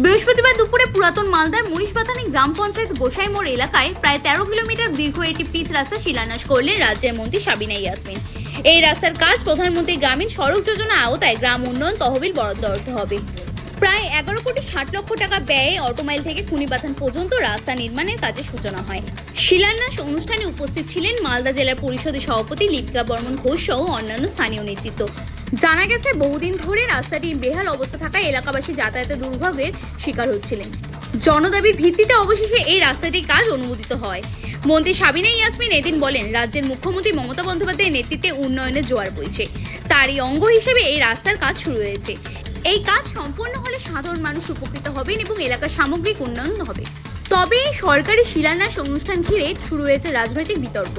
বৃহস্পতিবার দুপুরে পুরাতন মালদার মহিষবাথানি গ্রাম পঞ্চায়েত গোসাইমোড় এলাকায় প্রায় তেরো কিলোমিটার দীর্ঘ একটি পিচ রাস্তা শিলান্যাস করলেন রাজ্যের মন্ত্রী সাবিনা ইয়াসমিন। এই রাস্তার কাজ প্রধানমন্ত্রী গ্রামীণ সড়ক যোজনা আওতায় গ্রাম উন্নয়ন তহবিল বরাদ্দ হবে। প্রায় এগারো কোটি ষাট লক্ষ টাকা ব্যয়ে অটোমাইল থেকে খুনিবাথান পর্যন্ত রাস্তা নির্মাণের কাজে সূচনা হয়। শিলান্যাস অনুষ্ঠানে উপস্থিত ছিলেন মালদা জেলার পরিষদের সভাপতি লিপিকা বর্মন ঘোষ সহ অন্যান্য স্থানীয় নেতৃত্ব। জানা গেছে, বহুদিন ধরে রাস্তাটির বেহাল অবস্থা থাকায় এলাকাবাসী যাতায়াতে দুর্ভোগের শিকার হচ্ছিলেন। জনদাবির ভিত্তিতে অবশেষে এই রাস্তাটির কাজ অনুমোদিত হয়। মন্ত্রী সাবিনা ইয়াসমিন এদিন বলেন, রাজ্যের মুখ্যমন্ত্রী মমতা বন্দ্যোপাধ্যায়ের নেতৃত্বে উন্নয়নের জোয়ার বইছে। তারই অঙ্গ হিসেবে এই রাস্তার কাজ শুরু হয়েছে। এই কাজ সম্পূর্ণ হলে সাধারণ মানুষ উপকৃত হবেন এবং এলাকার সামগ্রিক উন্নয়ন হবে। তবে সরকারি শিলান্যাস অনুষ্ঠান ঘিরে শুরু হয়েছে রাজনৈতিক বিতর্ক।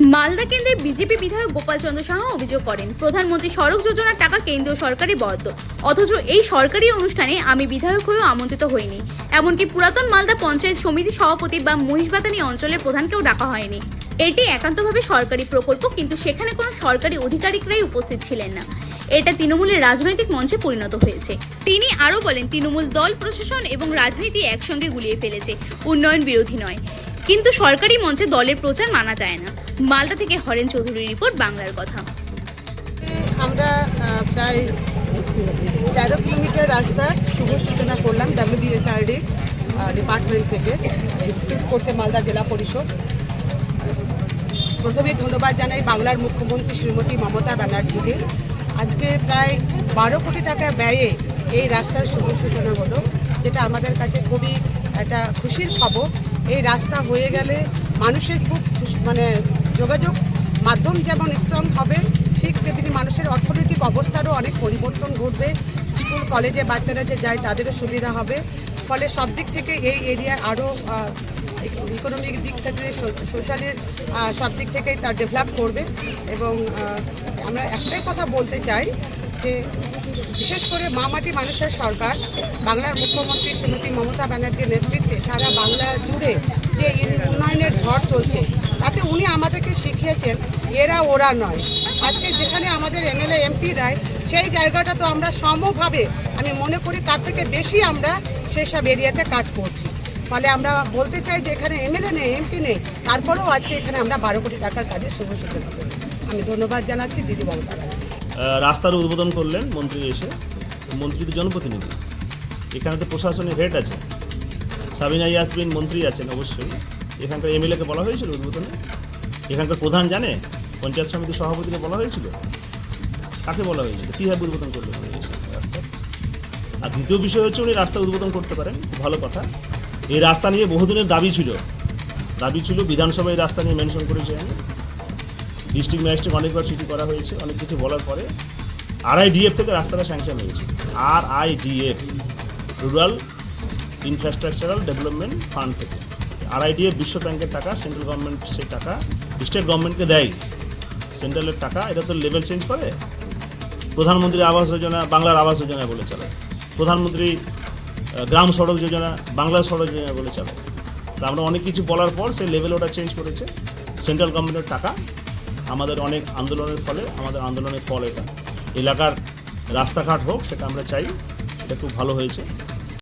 মালদা কেন্দ্রের বিজেপি বিধায়ক গোপাল চন্দ্র সাহা অভিযোগ করেন, প্রধানমন্ত্রী সড়ক যোজনার টাকা কেন্দ্রীয় সরকারি বরাদ্দ। অথচ এই সরকারি অনুষ্ঠানে আমি বিধায়ক হয়েও আমন্ত্রিত হইনি। এমনকি পুরাতন মালদা পঞ্চায়েত সমিতি সভাপতি বা মহিষবাতানি অঞ্চলের প্রধানকেও ডাকা হয়নি। এটি একান্তভাবে সরকারি প্রকল্প, কিন্তু সেখানে কোনো সরকারি আধিকারিকরাই উপস্থিত ছিলেন না। এটা তৃণমূলের রাজনৈতিক মঞ্চে পরিণত হয়েছে। তিনি আরও বলেন, তৃণমূল দল, প্রশাসন এবং রাজনীতি একসঙ্গে গুলিয়ে ফেলেছে। উন্নয়ন বিরোধী নয়। কিন্তু সরকারি মঞ্চে দলের প্রচার মানা যায় না। মালদা থেকে হরেন চৌধুরীর রিপোর্ট, বাংলার কথা। আমরা প্রায় তেরো কিলোমিটার রাস্তার শুভ সূচনা করলাম ডাব্লিউবিএসআরডি ডিপার্টমেন্ট থেকে। এক্সিকিউট করছে মালদা জেলা পরিষদ। প্রথমে ধন্যবাদ জানাই বাংলার মুখ্যমন্ত্রী শ্রীমতী মমতা ব্যানার্জিকে। আজকে প্রায় বারো কোটি টাকা ব্যয়ে এই রাস্তার শুভ সূচনা হলো, যেটা আমাদের কাছে খুবই একটা খুশির খবর। এই রাস্তা হয়ে গেলে মানুষের খুব মানে যোগাযোগ মাধ্যম যেমন স্ট্রং হবে, ঠিক তেমনি মানুষের অর্থনৈতিক অবস্থারও অনেক পরিবর্তন ঘটবে। স্কুল, কলেজে বাচ্চারা যে যায় তাদেরও সুবিধা হবে। ফলে সব দিক থেকে এই এরিয়া আরও ইকোনমিক দিক থেকে সোশ্যালের সব দিক থেকেই তার ডেভেলপ করবে। এবং আমরা একটাই কথা বলতে চাই যে বিশেষ করে মামাটি মানুষের সরকার বাংলার মুখ্যমন্ত্রী শ্রীমতী মমতা ব্যানার্জির নেতৃত্বে সারা বাংলা জুড়ে যে উন্নয়নের ঝড় চলছে তাতে উনি আমাদেরকে শিখিয়েছেন এরা ওরা নয়। আজকে যেখানে আমাদের এমএলএ এমপি রায় সেই জায়গাটা তো আমরা সমভাবে আমি মনে করি তার থেকে বেশি আমরা সেসব এরিয়াতে কাজ করছি। ফলে আমরা বলতে চাই যে এখানে এমএলএ নেই এমপি নেই তারপরেও আজকে এখানে আমরা বারো কোটি টাকার কাজের শুভ সূচনা করি। আমি ধন্যবাদ জানাচ্ছি দিদি আহ, রাস্তার উদ্বোধন করলেন মন্ত্রী এসে মন্ত্রী তো জনপ্রতিনিধি। এখানে তো প্রশাসনের হেড আছে, সাবিনা ইয়াসবিন মন্ত্রী আছেন অবশ্যই। এখানকার এমএলএকে বলা হয়েছিল উদ্বোধনে। এখানকার প্রধান জানে, পঞ্চায়েত সমিতির সভাপতিকে বলা হয়েছিল? কাকে বলা হয়েছিল? কীভাবে উদ্বোধন করলেন রাস্তা আর দ্বিতীয় বিষয় হচ্ছে উনি রাস্তা উদ্বোধন করতে পারেন, ভালো কথা। এই রাস্তা নিয়ে বহুদিনের দাবি ছিল। দাবি ছিল বিধানসভায় রাস্তা নিয়ে মেনশন করেছে আমি ডিস্ট্রিক্ট ম্যাজিস্ট্রেট অনেকবার চিঠি করা হয়েছে, অনেক কিছু বলার পরে আরআইডিএফ থেকে রাস্তাটা স্যাংশন হয়েছে। R IDF rural infrastructural development fund থেকে। আরআইডিএফ বিশ্ব ব্যাংকের টাকা সেন্ট্রাল গভর্নমেন্ট সেই টাকা স্টেট গভর্নমেন্টকে দেয়। সেন্ট্রালের টাকা, এটা তো লেভেল চেঞ্জ করে। প্রধানমন্ত্রী আবাস যোজনা, বাংলার আবাস যোজনা বলে চালায় প্রধানমন্ত্রী গ্রাম সড়ক যোজনা, বাংলার সড়ক যোজনা বলে চালায় তা আমরা অনেক কিছু বলার পর সেই লেভেল ওটা চেঞ্জ করেছে। সেন্ট্রাল গভর্নমেন্টের টাকা আমাদের অনেক আন্দোলনের ফলে, আমাদের আন্দোলনের ফল এটা। এলাকার রাস্তাঘাট হোক, সেটা আমরা চাই, এটা খুব ভালো হয়েছে।